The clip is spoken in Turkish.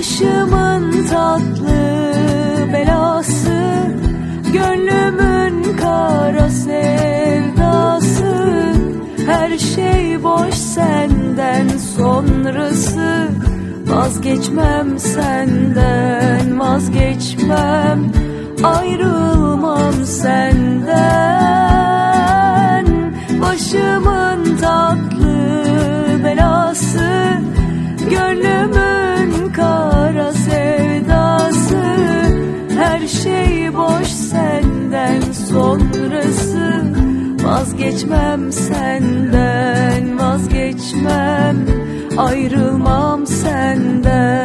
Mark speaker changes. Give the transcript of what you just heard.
Speaker 1: Başımın tatlı belası Gönlümün kara sevdası. Her şey boş senden sonrası. Vazgeçmem senden vazgeçmem. Ayrılmam senden. Başımın tatlı boş senden sonrası. Vazgeçmem senden vazgeçmem. Ayrılmam senden